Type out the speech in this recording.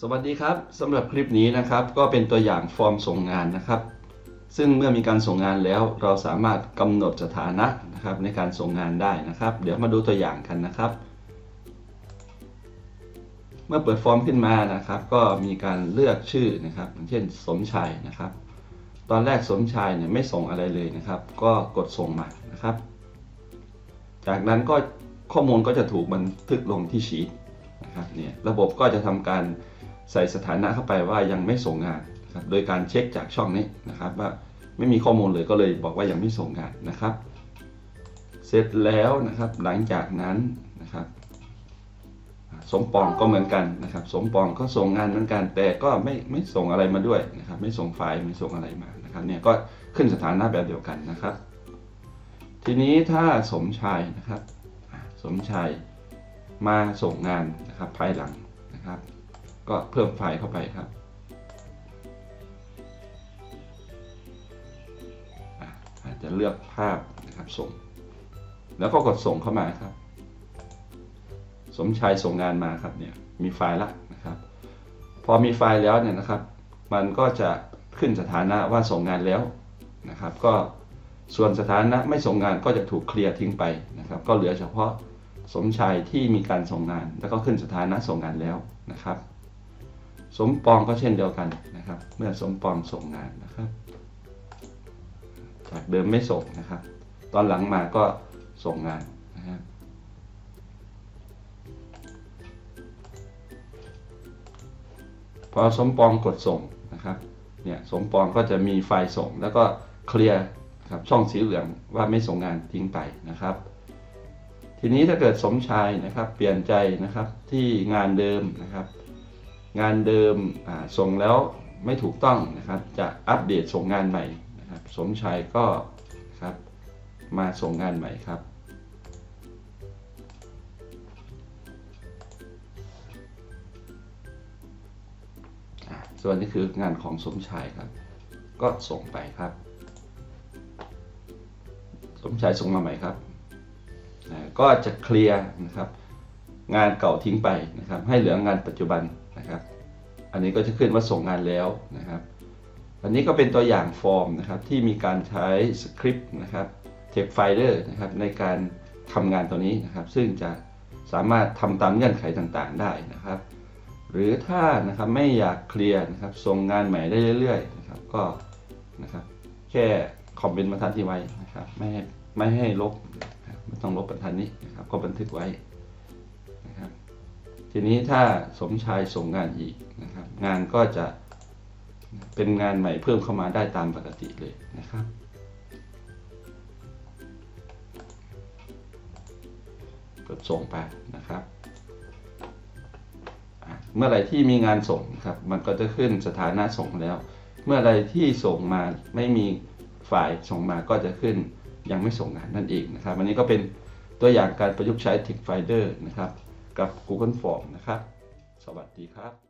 สวัสดีครับสำหรับคลิปนี้นะครับ ก็เป็นตัวอย่างฟอร์มส่งงานนะครับ ซึ่งเมื่อมีการส่งงานแล้วเราสามารถกำหนดสถานะนะครับในการส่งงานได้นะครับ เดี๋ยวมาดูตัวอย่างกันนะครับ เมื่อเปิดฟอร์มขึ้นมานะครับ ก็มีการเลือกชื่อนะครับเช่นสมชายนะครับ ตอนแรกสมชายเนี่ยไม่ส่งอะไรเลยนะครับ ก็กดส่งมานะครับ จากนั้นก็ข้อมูลก็จะถูกบันทึกลงที่ชีต นะครับเนี่ยระบบก็จะทำการใส่สถานะเข้าไปว่ายังไม่ส่งงานครับโดยการเช็คจากช่องนี้นะครับ ว่าไม่มีข้อมูลเลยก็เลยบอกว่ายังไม่ส่งงานนะครับ เสร็จแล้วนะครับหลังจากนั้นนะครับสมปองก็เหมือนกันนะครับ สมปองก็ส่งงานเหมือนกัน แต่ก็ไม่ไม่ส่งอะไรมาด้วยนะครับ ไม่ส่งไฟล์ไม่ส่งอะไรมานะครับเนี่ยก็ขึ้นสถานะแบบเดียวกันนะครับ ทีนี้ถ้าสมชายนะครับ สมชาย มาส่งงานนะครับภายหลังนะครับ ก็เพิ่มไฟล์เข้าไปครับอาจจะเลือกภาพนะครับส่ง แล้วก็กดส่งเข้ามาครับ สมชายส่งงานมาครับเนี่ยมีไฟล์ละนะครับ พอมีไฟล์แล้วเนี่ยนะครับ มันก็จะขึ้นสถานะว่าส่งงานแล้วนะครับ ก็ส่วนสถานะไม่ส่งงานก็จะถูกเคลียร์ทิ้งไปนะครับ ก็เหลือเฉพาะ สมชายที่มีการส่งงาน แล้วก็ขึ้นสถานะส่งงานแล้วนะครับ สมปองก็เช่นเดียวกันนะครับ เมื่อสมปองส่งงานนะครับ จากเดิมไม่ส่งนะครับ ตอนหลังมาก็ส่งงานนะครับพอสมปองกดส่งนะครับเนี่ยสมปองก็จะมีไฟล์ส่งแล้วก็เคลียร์ครับช่องสีเหลืองว่าไม่ส่งงานทิ้งไปนะครับ ทีนี้ถ้าเกิดสมชายนะครับ เปลี่ยนใจนะครับที่งานเดิมนะครับ งานเดิมส่งแล้วไม่ถูกต้องนะครับ จะอัปเดตส่งงานใหม่นะครับ สมชายก็ครับมาส่งงานใหม่ครับ ส่วนนี้คืองานของสมชายครับ ก็ส่งไปครับ สมชายส่งมาใหม่ครับ ก็จะเคลียร์นะครับ งานเก่าทิ้งไปนะครับ ให้เหลืองานปัจจุบันนะครับ อันนี้ก็จะขึ้นว่าส่งงานแล้วนะครับ อันนี้ก็เป็นตัวอย่างฟอร์มนะครับที่มีการใช้สคริปต์นะครับเทคไฟเดอร์นะครับในการทำงานตัวนี้นะครับ ซึ่งจะสามารถทำตามเงื่อนไขต่างๆได้นะครับ หรือถ้านะครับไม่อยากเคลียร์นะครับส่งงานใหม่ได้เรื่อยๆนะครับก็นะครับแค่คอมเมนต์บรรทัดที่ไว้นะครับไม่ให้ไม่ให้ลบ ต้องลบบรรทัดนี้นะครับ ก็บันทึกไว้นะครับ ทีนี้ถ้าสมชายส่งงานอีกนะครับ งานก็จะเป็นงานใหม่เพิ่มเข้ามาได้ตามปกติเลยนะครับกดส่งไปนะครับ เมื่อไรที่มีงานส่งครับ มันก็จะขึ้นสถานะส่งแล้ว เมื่อไรที่ส่งมาไม่มีฝ่ายส่งมาก็จะขึ้น ยังไม่ส่งงานนั่นเองนะครับ อันนี้ก็เป็นตัวอย่างการประยุกต์ใช้ Tick Finder นะครับ กับ Google Form นะครับ สวัสดีครับ